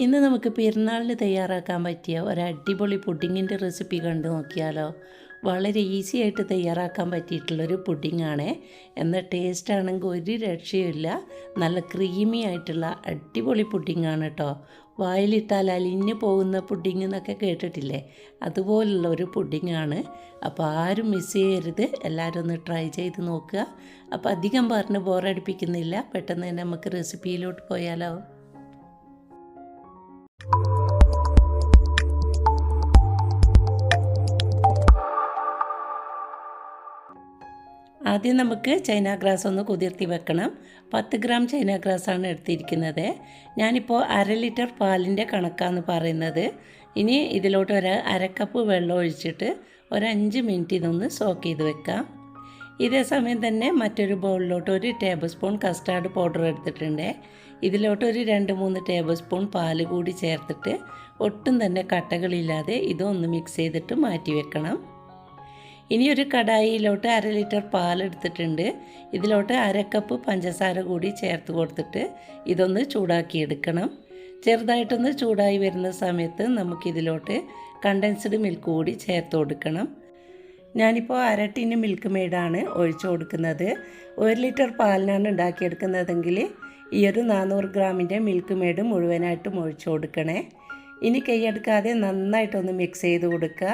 ഇന്ന് നമുക്ക് പെരുന്നാളിന് തയ്യാറാക്കാൻ പറ്റിയ ഒരു അടിപൊളി പുഡിങ്ങിന്റെ റെസിപ്പി കണ്ടു നോക്കിയാലോ? വളരെ ഈസി ആയിട്ട് തയ്യാറാക്കാൻ പറ്റിയിട്ടുള്ളൊരു പുഡിങ്ങാണ്. എന്ന ടേസ്റ്റ് ആണെങ്കിൽ ഒരു രക്ഷയുമില്ല. നല്ല ക്രീമി ആയിട്ടുള്ള അടിപൊളി പുഡിങ്ങാണ് കേട്ടോ. വായിലിട്ടാൽ അലിഞ്ഞു പോകുന്ന പുഡിങ് എന്നൊക്കെ കേട്ടിട്ടില്ലേ? അതുപോലുള്ള ഒരു പുഡിങ്ങാണ്. അപ്പോൾ ആരും മിസ് ചെയ്യരുത്. എല്ലാവരും ഒന്ന് ട്രൈ ചെയ്ത് നോക്കുക. അപ്പോൾ അധികം പറഞ്ഞ് ബോറടിപ്പിക്കുന്നില്ല പെട്ടെന്ന് തന്നെ നമുക്ക് റെസിപ്പിയിലോട്ട് പോയാലോ? ആദ്യം നമുക്ക് ചൈന ഗ്രാസ് ഒന്ന് കുതിർത്തി വെക്കണം. പത്ത് ഗ്രാം ചൈന ഗ്രാസാണ് എടുത്തിരിക്കുന്നത്. ഞാനിപ്പോൾ അര ലിറ്റർ പാലിന്റെ കണക്കാന്ന് പറയുന്നത്. ഇനി ഇതിലോട്ട് ഒരു അരക്കപ്പ് വെള്ളം ഒഴിച്ചിട്ട് ഒരു അഞ്ച് മിനിറ്റ് ഇതൊന്ന് സോക്ക് ചെയ്ത് വെക്കാം. ഇതേ സമയം തന്നെ മറ്റൊരു ബൗളിലോട്ട് ഒരു ടേബിൾ സ്പൂൺ കസ്റ്റാർഡ് പൗഡർ എടുത്തിട്ടുണ്ട്. ഇതിലോട്ട് ഒരു രണ്ട് മൂന്ന് ടേബിൾ സ്പൂൺ പാൽ കൂടി ചേർത്തിട്ട് ഒട്ടും തന്നെ കട്ടകളില്ലാതെ ഇതൊന്ന് മിക്സ് ചെയ്തിട്ട് മാറ്റി വെക്കണം. ഇനി ഒരു കടായിയിലോട്ട് അര ലിറ്റർ പാലെടുത്തിട്ടുണ്ട് ഇതിലോട്ട് അര കപ്പ് പഞ്ചസാര കൂടി ചേർത്ത് കൊടുത്തിട്ട് ഇതൊന്ന് ചൂടാക്കിയെടുക്കണം. ചെറുതായിട്ടൊന്ന് ചൂടായി വരുന്ന സമയത്ത് നമുക്കിതിലോട്ട് കണ്ടൻസ്ഡ് മിൽക്ക് കൂടി ചേർത്ത് കൊടുക്കണം. ഞാനിപ്പോൾ അര ടിന് മിൽക്ക് മെയ്ഡാണ് ഒഴിച്ചു കൊടുക്കുന്നത്. ഒരു ലിറ്റർ പാലിനാണ് ഉണ്ടാക്കിയെടുക്കുന്നതെങ്കിൽ ഈ ഒരു നാനൂറ് ഗ്രാമിന്റെ മിൽക്ക് മെയ്ഡ് മുഴുവനായിട്ടും ഒഴിച്ചു കൊടുക്കണേ. ഇനി കൈയെടുക്കാതെ നന്നായിട്ടൊന്ന് മിക്സ് ചെയ്ത് കൊടുക്കുക.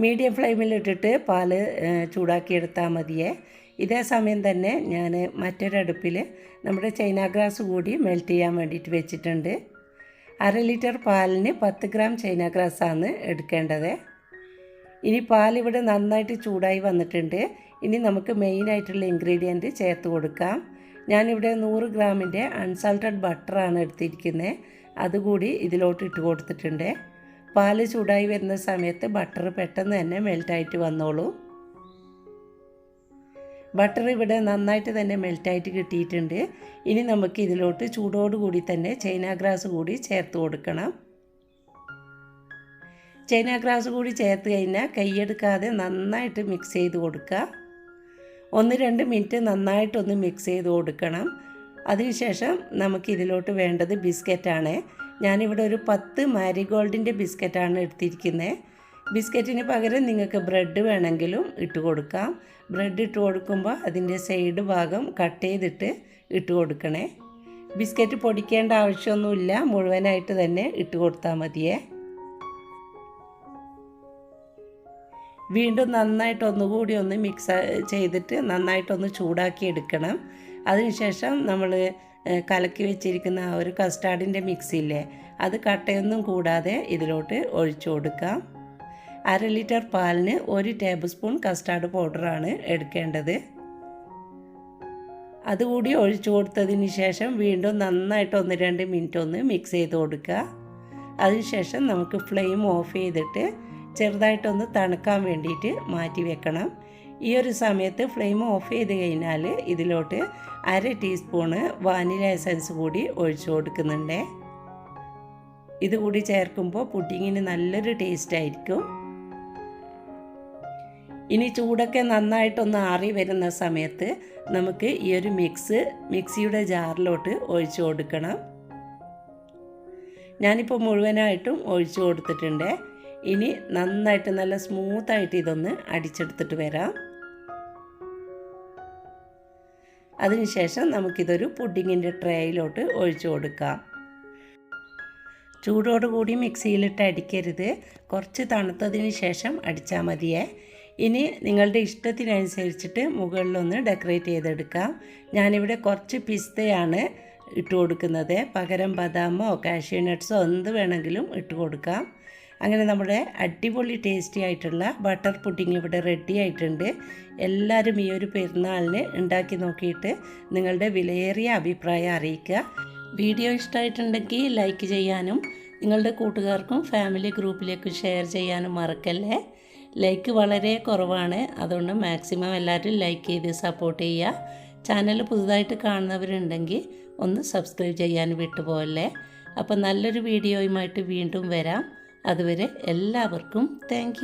മീഡിയം ഫ്ലെയിമിലിട്ടിട്ട് പാൽ ചൂടാക്കിയെടുത്താൽ മതിയേ. ഇതേ സമയം തന്നെ ഞാൻ മറ്റൊരടുപ്പിൽ നമ്മുടെ ചൈന ഗ്രാസ് കൂടി മെൽറ്റ് ചെയ്യാൻ വേണ്ടിയിട്ട് വെച്ചിട്ടുണ്ട്. അര ലിറ്റർ പാലിന് പത്ത് ഗ്രാം ചൈന ഗ്രാസാണ് എടുക്കേണ്ടത്. ഇനി പാലിവിടെ നന്നായിട്ട് ചൂടായി വന്നിട്ടുണ്ട്. ഇനി നമുക്ക് മെയിനായിട്ടുള്ള ഇൻഗ്രീഡിയന്റ് ചേർത്ത് കൊടുക്കാം. ഞാനിവിടെ നൂറ് ഗ്രാമിന്റെ അൺസാൾട്ടഡ് ബട്ടറാണ് എടുത്തിരിക്കുന്നത് അതുകൂടി ഇതിലോട്ട് ഇട്ട് കൊടുത്തിട്ടുണ്ട്. പാൽ ചൂടായി വരുന്ന സമയത്ത് ബട്ടർ പെട്ടെന്ന് തന്നെ മെൽറ്റായിട്ട് വന്നോളൂ. ബട്ടർ ഇവിടെ നന്നായിട്ട് തന്നെ മെൽറ്റായിട്ട് കിട്ടിയിട്ടുണ്ട്. ഇനി നമുക്ക് ഇതിലോട്ട് ചൂടോടുകൂടി തന്നെ ചൈന ഗ്രാസ് കൂടി ചേർത്ത് കൊടുക്കണം. ചൈന ഗ്രാസ് കൂടി ചേർത്ത് കഴിഞ്ഞാൽ കൈയെടുക്കാതെ നന്നായിട്ട് മിക്സ് ചെയ്ത് കൊടുക്കുക. ഒന്ന് രണ്ട് മിനിറ്റ് നന്നായിട്ടൊന്ന് മിക്സ് ചെയ്ത് കൊടുക്കണം. അതിനുശേഷം നമുക്കിതിലോട്ട് വേണ്ടത് ബിസ്ക്കറ്റാണ്. ഞാനിവിടെ ഒരു പത്ത് മാരിഗോൾഡിന്റെ ബിസ്ക്കറ്റാണ് എടുത്തിരിക്കുന്നത്. ബിസ്ക്കറ്റിന് പകരം നിങ്ങൾക്ക് ബ്രെഡ് വേണമെങ്കിലും ഇട്ട് കൊടുക്കാം. ബ്രെഡ് ഇട്ട് കൊടുക്കുമ്പോൾ അതിന്റെ സൈഡ് ഭാഗം കട്ട് ചെയ്തിട്ട് ഇട്ട് കൊടുക്കണേ. ബിസ്ക്കറ്റ് പൊടിക്കേണ്ട ആവശ്യമൊന്നുമില്ല. മുഴുവനായിട്ട് തന്നെ ഇട്ട് കൊടുത്താൽ മതിയേ. വീണ്ടും നന്നായിട്ട് ഒന്നുകൂടി ഒന്ന് മിക്സ് ചെയ്തിട്ട് നന്നായിട്ടൊന്ന് ചൂടാക്കി എടുക്കണം. അതിനുശേഷം നമ്മൾ കലക്കി വെച്ചിരിക്കുന്ന ആ ഒരു കസ്റ്റാർഡിന്റെ മിക്സിയില്ലേ അത് കട്ടയൊന്നും കൂടാതെ ഇതിലോട്ട് ഒഴിച്ചു കൊടുക്കാം. അര ലിറ്റർ പാലിന് ഒരു ടേബിൾ സ്പൂൺ കസ്റ്റാർഡ് പൗഡറാണ് എടുക്കേണ്ടത്. അതുകൂടി ഒഴിച്ചു കൊടുത്തതിന് ശേഷം വീണ്ടും നന്നായിട്ട് ഒന്ന് രണ്ട് മിനിറ്റ് ഒന്ന് മിക്സ് ചെയ്ത് കൊടുക്കുക. അതിനുശേഷം നമുക്ക് ഫ്ലെയിം ഓഫ് ചെയ്തിട്ട് ചെറുതായിട്ടൊന്ന് തണുക്കാൻ വേണ്ടിയിട്ട് മാറ്റി വെക്കണം. ഈ ഒരു സമയത്ത് ഫ്ലെയിം ഓഫ് ചെയ്ത് കഴിഞ്ഞാൽ ഇതിലോട്ട് അര ടീസ്പൂണ് വാനില എസൻസ് കൂടി ഒഴിച്ചു കൊടുക്കുന്നുണ്ട്. ഇതുകൂടി ചേർക്കുമ്പോൾ പുഡിങ്ങിന് നല്ലൊരു ടേസ്റ്റ് ആയിരിക്കും. ഇനി ചൂടൊക്കെ നന്നായിട്ടൊന്ന് ആറി വരുന്ന സമയത്ത് നമുക്ക് ഈ ഒരു മിക്സ് മിക്സിയുടെ ജാറിലോട്ട് ഒഴിച്ചു കൊടുക്കണം. ഞാനിപ്പോൾ മുഴുവനായിട്ടും ഒഴിച്ചു കൊടുത്തിട്ടുണ്ട്. ഇനി നന്നായിട്ട് നല്ല സ്മൂത്തായിട്ട് ഇതൊന്ന് അടിച്ചെടുത്തിട്ട് വരാം. അതിനുശേഷം നമുക്കിതൊരു പുഡിങ്ങിന്റെ ട്രേയിലോട്ട് ഒഴിച്ചു കൊടുക്കാം. ചൂടോടുകൂടി മിക്സിയിലിട്ട് അടിക്കരുത്. കുറച്ച് തണുത്തതിന് ശേഷം അടിച്ചാൽ മതിയേ. ഇനി നിങ്ങളുടെ ഇഷ്ടത്തിനനുസരിച്ചിട്ട് മുകളിലൊന്ന് ഡെക്കറേറ്റ് ചെയ്തെടുക്കാം. ഞാനിവിടെ കുറച്ച് പിസ്തയാണ് ഇട്ട് കൊടുക്കുന്നത്. പകരം ബദാമോ കാഷ്യൂ നട്ട്സോ എന്ത് വേണമെങ്കിലും ഇട്ട് കൊടുക്കാം. അങ്ങനെ നമ്മുടെ അടിപൊളി ടേസ്റ്റി ആയിട്ടുള്ള ബട്ടർ പുഡിംഗ് ഇവിടെ റെഡി ആയിട്ടുണ്ട്. എല്ലാവരും ഈ ഒരു പെരുന്നാളിന് ഉണ്ടാക്കി നോക്കിയിട്ട് നിങ്ങളുടെ വിലയേറിയ അഭിപ്രായം അറിയിക്കുക. വീഡിയോ ഇഷ്ടമായിട്ടുണ്ടെങ്കിൽ ലൈക്ക് ചെയ്യാനും നിങ്ങളുടെ കൂട്ടുകാർക്കും ഫാമിലി ഗ്രൂപ്പിലേക്കും ഷെയർ ചെയ്യാനും മറക്കല്ലേ? ലൈക്ക് വളരെ കുറവാണ്. അതുകൊണ്ട് മാക്സിമം എല്ലാവരും ലൈക്ക് ചെയ്ത് സപ്പോർട്ട് ചെയ്യുക. ചാനൽ പുതുതായിട്ട് കാണുന്നവരുണ്ടെങ്കിൽ ഒന്ന് സബ്സ്ക്രൈബ് ചെയ്യാൻ വിട്ടുപോകല്ലേ? അപ്പോൾ നല്ലൊരു വീഡിയോയുമായിട്ട് വീണ്ടും വരാം. അതുവരെ എല്ലാവർക്കും താങ്ക്